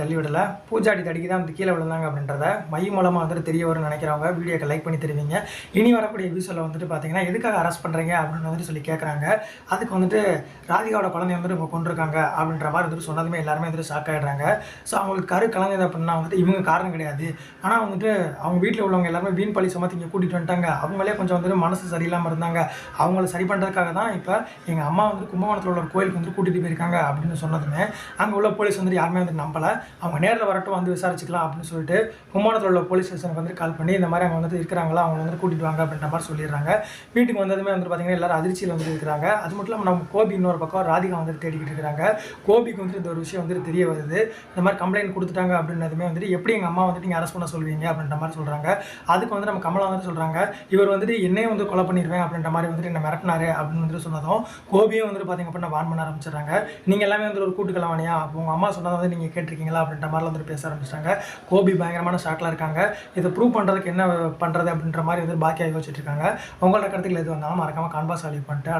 தள்ளி விடலை பூஜாடி தடிக்கு தான் வந்து கீழே விழுந்தாங்க அப்படின்றத மை மூலமாக வந்துட்டு தெரிய வரும்னு நினைக்கிறவங்க வீடியோக்கு லைக் பண்ணி தருவீங்க. இனி வரக்கூடிய வியூஸில் வந்துட்டு பார்த்தீங்கன்னா எதுக்காக அரெஸ்ட் பண்ணுறீங்க அப்படின்னு வந்துட்டு சொல்லி கேட்குறாங்க அதுக்கு வந்துட்டு ராதிகாவோட குழந்தைய வந்துட்டு இப்போ கொண்டிருக்காங்க அப்படின்ற மாதிரி வந்துட்டு சொன்னதுமே எல்லாருமே வந்துட்டு ஷாக் ஆகிடுறாங்க ஸோ அவங்களுக்கு கரு கலந்தது அப்படின்னா வந்துட்டு இவங்க காரணம் கிடையாது. ஆனால் வந்துட்டு அவங்க வீட்டில் உள்ளவங்க எல்லாருமே வீண் பழி சுமத்தி இங்கே கூட்டிகிட்டு வந்துட்டாங்க. அவங்களே கொஞ்சம் வந்துட்டு மனசு சரியில்லாமல் இருந்தாங்க. அவங்கள சரி பண்ணுறதுக்காக தான் இப்போ எங்கள் அம்மா வந்து கும்பகோணத்தில் உள்ள கோயிலுக்கு வந்து கூட்டிகிட்டு போயிருக்காங்க அப்படின்னு சொன்னதுமே அங்கே உள்ள போலீஸ் வந்துட்டு யாருமே வந்துட்டு நம்பலை. அவங்க நேரில் வரட்டும் வந்து விசாரிச்சுக்கலாம் அப்படின்னு சொல்லிட்டு கும்பகோணத்தில் உள்ள போலீஸ் ஸ்டேஷனுக்கு வந்து கால் பண்ணி இந்த மாதிரி அவங்க வந்துட்டு இருக்கிறாங்களா அவங்க வந்து கூட்டிகிட்டு வாங்க அப்படின்ற மாதிரி சொல்லிடுறாங்க. வீட்டுக்கு வந்ததுமே வந்து பார்த்தீங்கன்னா எல்லாரும் அதிர்ச்சியில் வந்து இருக்கிறாங்க. அது மட்டும் இல்லாமல் நம்ம கோபி இன்னொரு பக்கம் ராதிகா வந்துட்டு தேடிக்கிட்டு இருக்கிறாங்க. கோபிக்கு வந்துட்டு இந்த ஒரு விஷயம் வந்துட்டு தெரிய வருது. இந்த மாதிரி கம்ப்ளைண்ட் கொடுத்துட்டாங்க அப்படின்னதுமே வந்துட்டு எப்படி எங்கள் அம்மா வந்துட்டு நீங்கள் அரெஸ்ட் பண்ண சொல்வீங்க அப்படின்ற மாதிரி சொல்கிறாங்க அதுக்கு வந்து நம்ம கமலா வந்துட்டு சொல்கிறாங்க இவர் வந்துட்டு என்னையும் வந்து கொலை பண்ணிடுவேன் அப்படின்ற மாதிரி வந்துட்டு என்ன மிரட்டினாரு அப்படின்னு வந்துட்டு சொன்னதும் கோபியும் வந்துட்டு பார்த்தீங்க அப்படின்னா வான் பண்ண ஆரம்பிச்சிடுறாங்க. நீங்கள் எல்லாமே வந்து ஒரு கூட்டுக்கலவானியா அப்போ உங்கள் அம்மா சொன்னதை வந்து நீங்கள் கேட்டிருக்கீங்களா? அப்படின்ற மாதிரிலாம் வந்துட்டு பேச ஆரம்பிச்சிட்டாங்க. கோபி பயங்கரமான ஷாட்டில் இருக்காங்க. இதை ப்ரூவ் பண்ணுறதுக்கு என்ன பண்ணுறது அப்படின்ற மாதிரி வந்து பாக்கியாக யோசிச்சுட்டு இருக்காங்க. உங்களோட கருத்துக்கள் எது வந்தாலும் மறக்காமல் கான்பாஸ் அலி பண்ணிட்டு